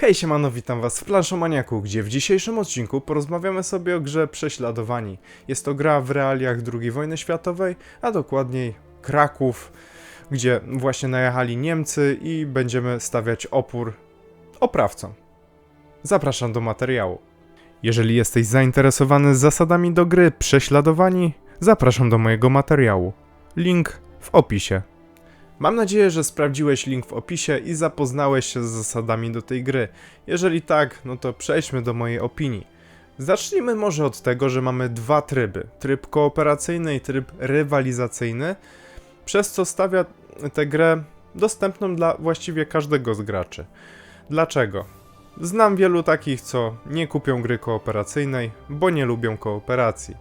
Hej siemano, witam was w Planszomaniaku, gdzie w dzisiejszym odcinku porozmawiamy sobie o grze Prześladowani. Jest to gra w realiach II wojny światowej, a dokładniej Kraków, gdzie właśnie najechali Niemcy i będziemy stawiać opór oprawcom. Zapraszam do materiału. Jeżeli jesteś zainteresowany zasadami do gry Prześladowani, zapraszam do mojego materiału. Link w opisie. Mam nadzieję, że sprawdziłeś link w opisie i zapoznałeś się z zasadami do tej gry. Jeżeli tak, no to przejdźmy do mojej opinii. Zacznijmy może od tego, że mamy dwa tryby: tryb kooperacyjny i tryb rywalizacyjny, przez co stawia tę grę dostępną dla właściwie każdego z graczy. Dlaczego? Znam wielu takich, co nie kupią gry kooperacyjnej, bo nie lubią kooperacji.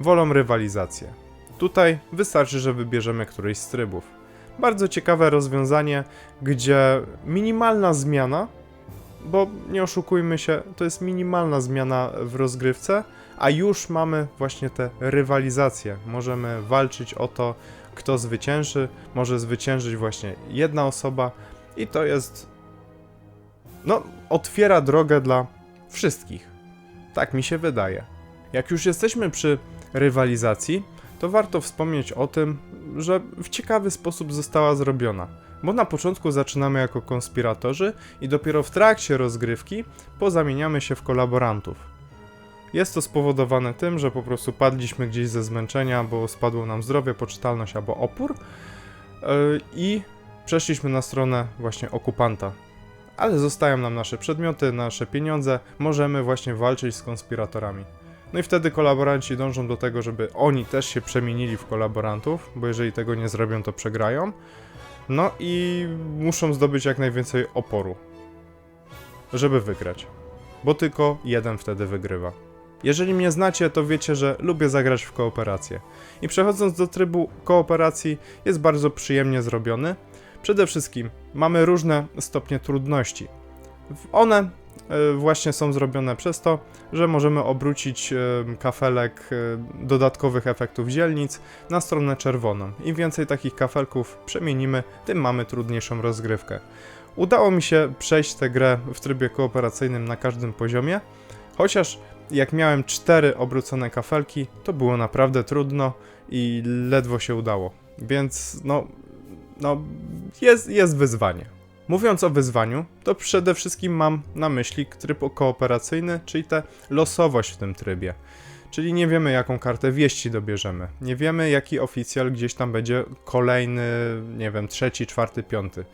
Wolą rywalizację. Tutaj wystarczy, że wybierzemy któryś z trybów bardzo ciekawe rozwiązanie, gdzie minimalna zmiana, bo nie oszukujmy się, to jest minimalna zmiana w rozgrywce, a już mamy właśnie te rywalizacje. Możemy walczyć o to, kto zwycięży, może zwyciężyć właśnie jedna osoba i to jest no, otwiera drogę dla wszystkich. Tak mi się wydaje. Jak już jesteśmy przy rywalizacji, to warto wspomnieć o tym, że w ciekawy sposób została zrobiona. Bo na początku zaczynamy jako konspiratorzy i dopiero w trakcie rozgrywki pozamieniamy się w kolaborantów. Jest to spowodowane tym, że po prostu padliśmy gdzieś ze zmęczenia, bo spadło nam zdrowie, poczytalność albo opór yy, i przeszliśmy na stronę właśnie okupanta. Ale zostają nam nasze przedmioty, nasze pieniądze, możemy właśnie walczyć z konspiratorami. No i wtedy kolaboranci dążą do tego, żeby oni też się przemienili w kolaborantów, bo jeżeli tego nie zrobią, to przegrają. No i muszą zdobyć jak najwięcej oporu, żeby wygrać. Bo tylko jeden wtedy wygrywa. Jeżeli mnie znacie, to wiecie, że lubię zagrać w kooperację. I przechodząc do trybu kooperacji, jest bardzo przyjemnie zrobiony. Przede wszystkim mamy różne stopnie trudności. One właśnie są zrobione przez to, że możemy obrócić e, kafelek e, dodatkowych efektów dzielnic na stronę czerwoną. Im więcej takich kafelków przemienimy, tym mamy trudniejszą rozgrywkę. Udało mi się przejść tę grę w trybie kooperacyjnym na każdym poziomie, chociaż jak miałem cztery obrócone kafelki, to było naprawdę trudno i ledwo się udało. Więc no, no jest, jest wyzwanie. Mówiąc o wyzwaniu, to przede wszystkim mam na myśli tryb kooperacyjny, czyli tę losowość w tym trybie. Czyli nie wiemy, jaką kartę wieści dobierzemy. Nie wiemy, jaki oficjal gdzieś tam będzie kolejny, nie wiem, trzeci, czwarty, piąty.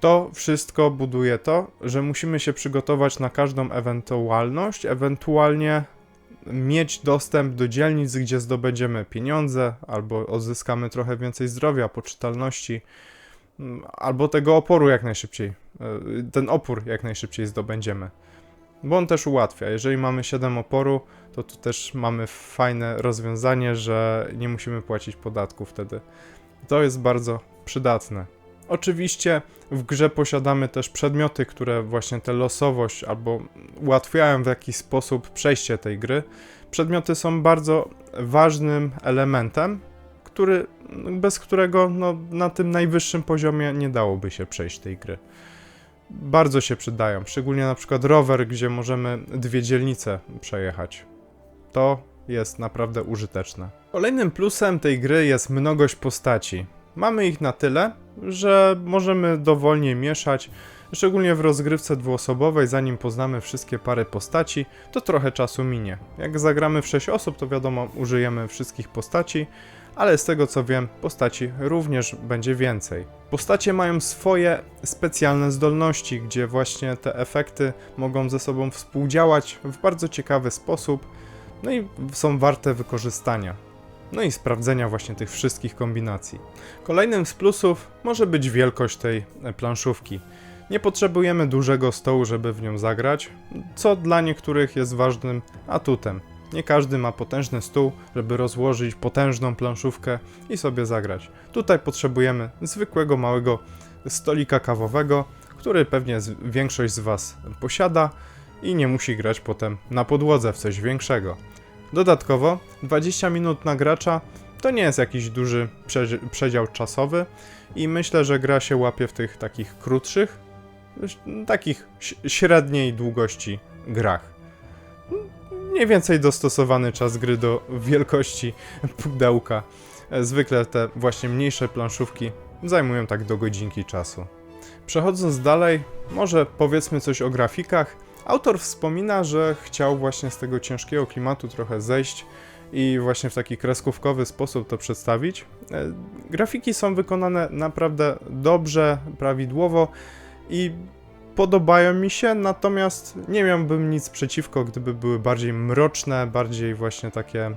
To wszystko buduje to, że musimy się przygotować na każdą ewentualność, ewentualnie mieć dostęp do dzielnic, gdzie zdobędziemy pieniądze albo odzyskamy trochę więcej zdrowia, poczytalności albo tego oporu jak najszybciej, e, ten opór jak najszybciej zdobędziemy. Bo on też ułatwia. Jeżeli mamy 7 oporu, to tu też mamy fajne rozwiązanie, że nie musimy płacić podatku wtedy. To jest bardzo przydatne. Oczywiście w grze posiadamy też przedmioty, które właśnie tę losowość albo ułatwiają w jakiś sposób przejście tej gry. Przedmioty są bardzo ważnym elementem, który bez którego no, na tym najwyższym poziomie nie dałoby się przejść tej gry. Bardzo się przydają, szczególnie na przykład rower, gdzie możemy dwie dzielnice przejechać. To jest naprawdę użyteczne. Kolejnym plusem tej gry jest mnogość postaci. Mamy ich na tyle, że możemy dowolnie mieszać, szczególnie w rozgrywce dwuosobowej, zanim poznamy wszystkie pary postaci, to trochę czasu minie. Jak zagramy w 6 osób, to wiadomo, użyjemy wszystkich postaci, ale z tego co wiem, postaci również będzie więcej. Postacie mają swoje specjalne zdolności, gdzie właśnie te efekty mogą ze sobą współdziałać w bardzo ciekawy sposób, no i są warte wykorzystania. No i sprawdzenia właśnie tych wszystkich kombinacji. Kolejnym z plusów może być wielkość tej planszówki. Nie potrzebujemy dużego stołu, żeby w nią zagrać, co dla niektórych jest ważnym atutem. Nie każdy ma potężny stół, żeby rozłożyć potężną planszówkę i sobie zagrać. Tutaj potrzebujemy zwykłego małego stolika kawowego, który pewnie większość z Was posiada i nie musi grać potem na podłodze w coś większego. Dodatkowo 20 minut na gracza to nie jest jakiś duży przedział czasowy i myślę, że gra się łapie w tych takich krótszych takich średniej długości grach. Mniej więcej dostosowany czas gry do wielkości pudełka. Zwykle te właśnie mniejsze planszówki zajmują tak do godzinki czasu. Przechodząc dalej, może powiedzmy coś o grafikach. Autor wspomina, że chciał właśnie z tego ciężkiego klimatu trochę zejść i właśnie w taki kreskówkowy sposób to przedstawić. E, Grafiki są wykonane naprawdę dobrze, prawidłowo i podobają mi się, natomiast nie miałbym nic przeciwko, gdyby były bardziej mroczne, bardziej właśnie takie, e,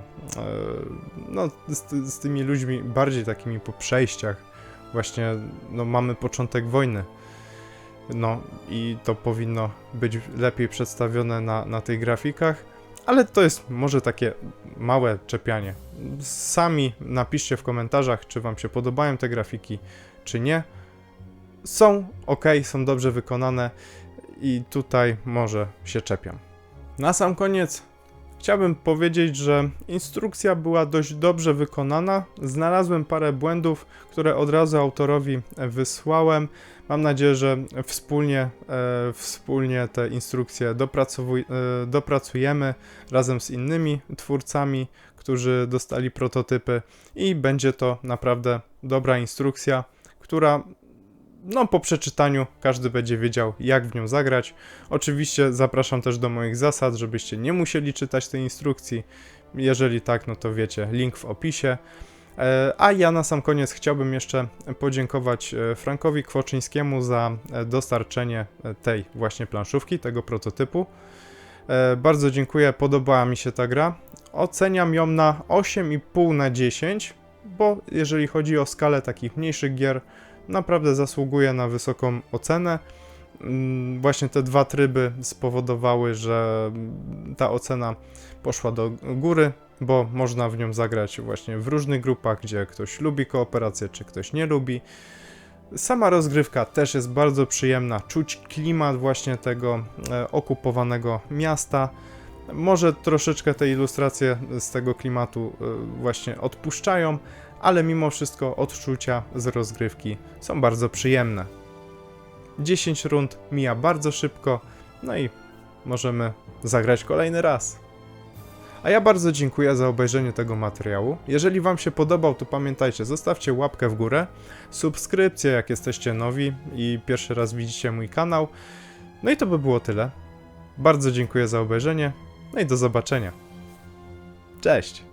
no z, z tymi ludźmi, bardziej takimi po przejściach. Właśnie, no mamy początek wojny. No i to powinno być lepiej przedstawione na, na tych grafikach, ale to jest może takie małe czepianie. Sami napiszcie w komentarzach, czy Wam się podobają te grafiki, czy nie. Są ok, są dobrze wykonane i tutaj może się czepiam. Na sam koniec chciałbym powiedzieć, że instrukcja była dość dobrze wykonana. Znalazłem parę błędów, które od razu autorowi wysłałem. Mam nadzieję, że wspólnie, e, wspólnie te instrukcje e, dopracujemy razem z innymi twórcami, którzy dostali prototypy i będzie to naprawdę dobra instrukcja, która no po przeczytaniu każdy będzie wiedział jak w nią zagrać. Oczywiście zapraszam też do moich zasad, żebyście nie musieli czytać tej instrukcji. Jeżeli tak, no to wiecie, link w opisie. E, A ja na sam koniec chciałbym jeszcze podziękować e, Frankowi Kwoczyńskiemu za e, dostarczenie tej właśnie planszówki, tego prototypu. Bardzo dziękuję, podobała mi się ta gra. Oceniam ją na 8,5 na 10, bo jeżeli chodzi o skalę takich mniejszych gier, naprawdę zasługuje na wysoką ocenę. Mm, Właśnie te dwa tryby spowodowały, że ta ocena poszła do góry, bo można w nią zagrać właśnie w różnych grupach, gdzie ktoś lubi kooperację, czy ktoś nie lubi. Sama rozgrywka też jest bardzo przyjemna, czuć klimat właśnie tego e, okupowanego miasta. Może troszeczkę te ilustracje z tego klimatu e, właśnie odpuszczają, ale mimo wszystko odczucia z rozgrywki są bardzo przyjemne. 10 rund mija bardzo szybko, no i możemy zagrać kolejny raz. A ja bardzo dziękuję za obejrzenie tego materiału. Jeżeli Wam się podobał, to pamiętajcie, zostawcie łapkę w górę, subskrypcję jak jesteście nowi i pierwszy raz widzicie mój kanał. No i to by było tyle. Bardzo dziękuję za obejrzenie, no i do zobaczenia. Cześć!